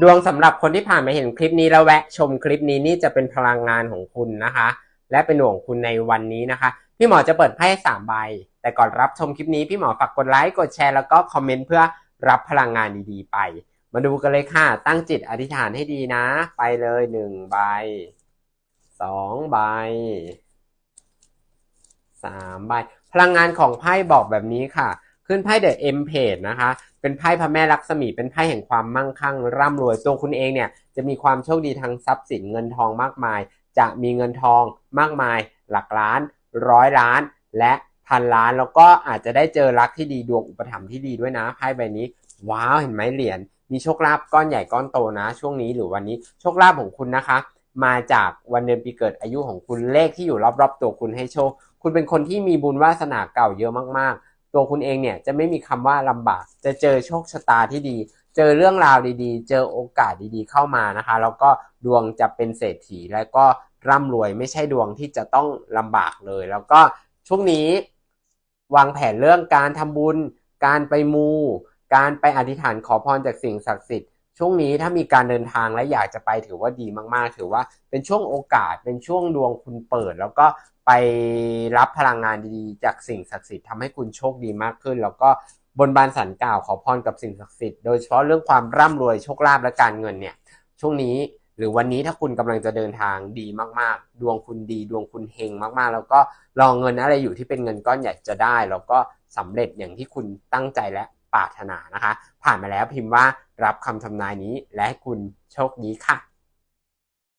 ดวงสำหรับคนที่ผ่านมาเห็นคลิปนี้แล้วแวะชมคลิปนี้นี่จะเป็นพลังงานของคุณนะคะ และเป็นดวงของคุณในวันนี้นะคะ พี่หมอจะเปิดไพ่สามใบ แต่ก่อนรับชมคลิปนี้พี่หมอฝากกดไลค์กดแชร์แล้วก็คอมเมนต์เพื่อรับพลังงานดีๆไป มาดูกันเลยค่ะ ตั้งจิตอธิษฐานให้ดีนะ ไปเลยหนึ่งใบสองใบสามใบพลังงานของไพ่บอกแบบนี้ค่ะ ขึ้นไพ่เดอะเอ็มเพจนะคะ เป็นไพ่พระแม่ลักษมี เป็นไพ่แห่งความมั่งคั่ง ร่ำรวยตัวคุณเองเนี่ยจะมีความโชคดีทางทรัพย์สินเงินทองมากมาย จะมีเงินทองมากมาย หลักล้าน ร้อยล้าน และพันล้านแล้วก็อาจจะได้เจอรักที่ดีดวงอุปถัมภ์ที่ดีด้วยนะไพ่ใบนี้ ว้าวเห็นไหมเหรียญมีโชคลาภก้อนใหญ่ก้อนโตนะ ช่วงนี้หรือวันนี้โชคลาภของคุณนะคะ มาจากวันเดือนปีเกิดอายุของคุณเลขที่อยู่รอบๆตัวคุณให้โชค คุณเป็นคนที่มีบุญวาสนาเก่าเยอะมากๆ ตัวคุณเองเนี่ยจะไม่มีคำว่าลำบาก จะเจอโชคชะตาที่ดี เจอเรื่องราวดีๆ เจอโอกาสดีๆ เข้ามานะคะ แล้วก็ดวงจะเป็นเศรษฐีและก็ร่ำรวยไม่ใช่ดวงที่จะต้องลำบากเลย แล้วก็ช่วงนี้วางแผนเรื่องการทำบุญ การไปมู การไปอธิษฐานขอพรจากสิ่งศักดิ์สิทธิ์ ช่วงนี้ถ้ามีการเดินทางและอยากจะไปถือว่าดีมาก ๆ ถือว่าเป็นช่วงโอกาสเป็นช่วงดวงคุณเปิด แล้วก็ไปรับพลังงานดีๆ จากสิ่งศักดิ์สิทธิ์ทำให้คุณโชคดีมากขึ้น แล้วก็บนบานสันกล่าวขอพรกับสิ่งศักดิ์สิทธิ์โดยเฉพาะเรื่องความร่ำรวยโชคลาภและการเงินเนี่ยช่วงนี้หรือวันนี้ถ้าคุณกำลังจะเดินทางดีมากๆ ดวงคุณดี ดวงคุณเฮงมากๆ แล้วก็รองเงินอะไรอยู่ที่เป็นเงินก้อนใหญ่จะได้ แล้วก็สำเร็จอย่างที่คุณตั้งใจและ ปรารถนานะคะ ผ่านมาแล้วพิมพ์ว่ารับคำทำนายนี้และคุณโชคดีค่ะ